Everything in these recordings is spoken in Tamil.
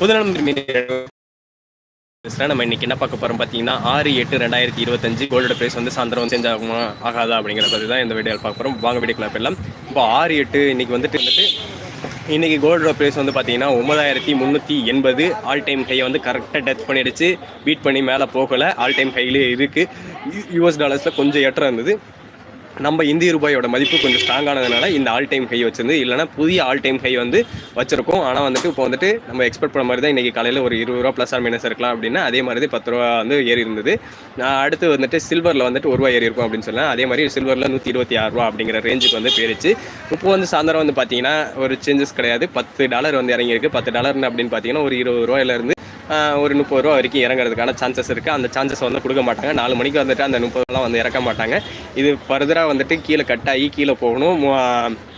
புதுநலம் நம்ம இன்னைக்கு என்ன பார்க்க போறோம் பார்த்தீங்கன்னா ஆறு எட்டு ரெண்டாயிரத்தி இருபத்தஞ்சு கோல்டோட பிரைஸ் வந்து சாயந்தரம் வந்து ஆகாதா அப்படிங்கிற பற்றி தான் இந்த வீடியோவில் பார்க்க போகிறோம் வாங்க வீடியோ கிளப் எல்லாம் இப்போ ஆறு எட்டு இன்னைக்கு வந்துட்டு வந்துட்டு இன்னைக்கு கோல்டோட பிரைஸ் வந்து பார்த்தீங்கன்னா ஒன்பதாயிரத்தி முந்நூற்றி எண்பது ஆல் டைம் ஹையை வந்து கரெக்டாக டச் பண்ணிடுச்சு. பீட் பண்ணி மேலே போகலை. ஆல் டைம் ஹையிலே இருக்குது யூஎஸ் டாலர்ஸில் கொஞ்சம் ஏற்றம் இருந்தது. நம்ம இந்திய ரூபாயோட மதிப்பு கொஞ்சம் ஸ்ட்ராங்கானதுனால இந்த ஆல் டைம் ஹை வச்சிருந்து இல்லைனா புதிய ஆல் டைம் ஹை வந்து வச்சிருக்கோம். ஆனால் வந்துட்டு இப்போ வந்துட்டு நம்ம எக்ஸ்பெக்ட் பண்ண மாதிரி தான் இன்றைக்கி காலையில் ஒரு இருபது ரூபா ப்ளஸ் ஆர் மைனஸ் இருக்கலாம் அப்படின்னா அதே மாதிரி பத்து ரூபா வந்து ஏறி இருந்தது. நான் அடுத்து வந்துட்டு சில்வரில் வந்துட்டு ஒரு ரூபா ஏறி இருக்கும் அப்படின்னு சொல்லலாம் அதே மாதிரி சில்வரில் நூற்றி இருபத்தி ஆறு ரூபா அப்படிங்கிற ரேஞ்சுக்கு வந்து போயிருச்சு. இப்போ வந்து சாயந்தரம் வந்து பார்த்தீங்கன்னா ஒரு சேஞ்சஸ் கிடையாது. பத்து டாலர் வந்து இறங்கியிருக்கு. பத்து டாலர்னு அப்படின்னு பார்த்தீங்கன்னா ஒரு இருபது ரூபாயிலேருந்து ஒரு முப்பது ரூபா வரைக்கும் இறங்குறதுக்கான சான்சஸ் இருக்குது அந்த சான்சஸ் வந்து கொடுக்க மாட்டாங்க. நாலு மணிக்கு வந்துட்டு அந்த முப்பதுலாம் வந்து இறக்க மாட்டாங்க. இது ஃபர்தராக வந்துட்டு கீழே கட் ஆகி கீழே போகணும்.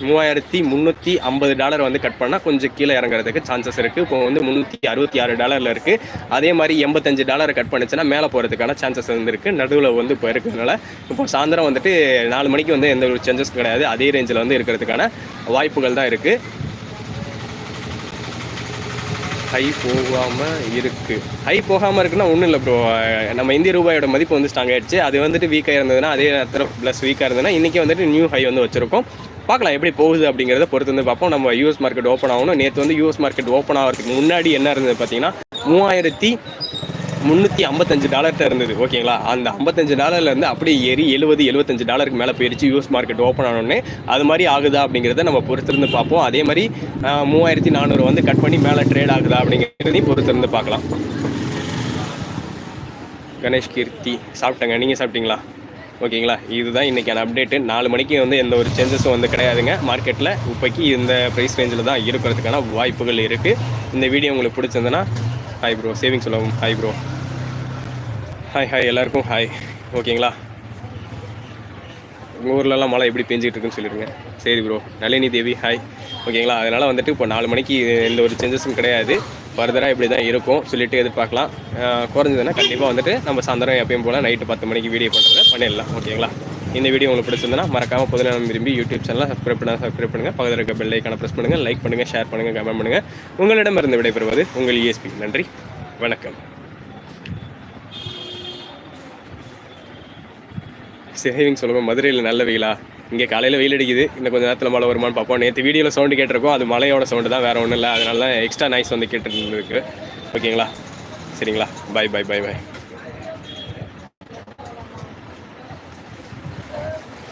மூவாயிரத்தி முந்நூற்றி ஐம்பது டாலர் வந்து கட் பண்ணால் கொஞ்சம் கீழே இறங்குறதுக்கு சான்சஸ் இருக்குது இப்போ வந்து முந்நூற்றி அறுபத்தி ஆறு டாலரில் இருக்குது அதே மாதிரி எண்பத்தஞ்சு டாலர் கட் பண்ணுச்சுன்னா மேலே போகிறதுக்கான சான்சஸ் வந்து இருக்குது நடுவில் வந்து இப்போ இருக்கிறதுனால இப்போ சாயந்தரம் வந்துட்டு நாலு மணிக்கு வந்து எந்த ஒரு சேஞ்சஸ் கிடையாது. அதே ரேஞ்சில் வந்து இருக்கிறதுக்கான வாய்ப்புகள் தான் இருக்குது ஹை போகாமல் இருக்குது ஹை போகாமல் இருக்குன்னா ஒன்றும் இல்லை ப்ரோ நம்ம இந்திய ரூபாயோட மதிப்பு வந்து ஸ்ட்ராங் ஆகிடுச்சு அது வந்துட்டு வீக்காக இருந்ததுன்னா அதே நேரத்தில் ப்ளஸ் வீக்காக இருந்ததுன்னா இன்றைக்கி வந்துட்டு நியூ ஹை வந்து வச்சுருக்கோம். பார்க்கலாம் எப்படி போகுது அப்படிங்கிறத பொறுத்து வந்து பார்ப்போம். நம்ம யூஎஸ் மார்க்கெட் ஓப்பன் ஆகணும். நேற்று வந்து யூஎஸ் மார்க்கெட் ஓப்பன் ஆகிறதுக்கு முன்னாடி என்ன இருந்தது பார்த்தீங்கன்னா மூவாயிரத்தி முந்நூற்றி ஐம்பத்தஞ்சு டாலர்கிட்ட இருந்தது ஓகேங்களா? அந்த ஐம்பத்தஞ்சு டாலர்லேருந்து அப்படியே ஏறி எழுபது எழுபத்தஞ்சு டாலருக்கு மேலே போயிடுச்சு யூஎஸ் மார்க்கெட் ஓப்பன் ஆனோடனே அது மாதிரி ஆகுதா அப்படிங்கிறத நம்ம பொறுத்திருந்து பார்ப்போம். அதே மாதிரி மூவாயிரத்தி நானூறு வந்து கட் பண்ணி மேலே ட்ரேட் ஆகுதா அப்படிங்கிறதையும் பொறுத்திருந்து பார்க்கலாம். கணேஷ் கீர்த்தி சாப்பிட்டேங்க. நீங்கள் சாப்பிட்டீங்களா? ஓகேங்களா? இதுதான் இன்றைக்கான அப்டேட்டு நாலு மணிக்கு வந்து எந்த ஒரு சேஞ்சஸும் வந்து கிடையாதுங்க. மார்க்கெட்டில் இப்போக்கி இந்த ப்ரைஸ் ரேஞ்சில் தான் இருக்கிறதுக்கான வாய்ப்புகள் இருக்குது இந்த வீடியோ உங்களுக்கு பிடிச்சிருந்தனா ஹாய் ப்ரோ சேவிங் சொல்லவும். ஹாய் ப்ரோ ஹாய் ஹாய் எல்லாருக்கும் ஹாய் ஓகேங்களா உங்கள் ஊர்லலாம் மழை எப்படி பெஞ்சிக்கிட்டு இருக்குன்னு சொல்லிடுங்க சரி ப்ரோ நளினி தேவி ஹாய் ஓகேங்களா அதனால் வந்துட்டு இப்போ நாலு மணிக்கு எந்த ஒரு சேஞ்சஸும் கிடையாது. ஃபர்தராக இப்படி தான் இருக்கும். சொல்லிட்டு எதிர்பார்க்கலாம். குறைஞ்சதுன்னா கண்டிப்பாக வந்துட்டு நம்ம சாயந்தரம் எப்பயும் போல் நைட்டு பத்து மணிக்கு வீடியோ பண்ணுறதை பண்ணிடலாம். ஓகேங்களா இந்த வீடியோ உங்களுக்கு பிடிச்சிருந்தனா மறக்காம பொதுநலம் விரும்பி யூடியூப் சேனலை சப்ஸ்கிரைப் பண்ண சப்ஸ்கிரைப் பண்ணுங்கள் பக்கத்தில் இருக்க பெல் ஐக்கான ப்ரெஸ் பண்ணுங்கள் லைக் பண்ணுங்கள் ஷேர் பண்ணுங்கள் கமெண்ட் பண்ணுங்கள் உங்களிடமிருந்து விடைபெறுவது உங்கள் இஎஸ்பி நன்றி வணக்கம். சேவிங் சொல்லுங்கள் மதுரையில் நல்ல வெயிலா? இங்கே காலையில் வெயில் அடிக்குது இன்னும் கொஞ்சம் நேரத்தில் மழை வருமானு பார்ப்போம். நேற்று வீடியோவில் சவுண்டு கேட்டிருக்கோம் அது மழையோட சவுண்டு தான் வேறு ஒன்றும் இல்லை. அதனால தான் எக்ஸ்ட்ரா நாய்ஸ் வந்து கேட்டுருக்கு ஓகேங்களா சரிங்களா? By by by by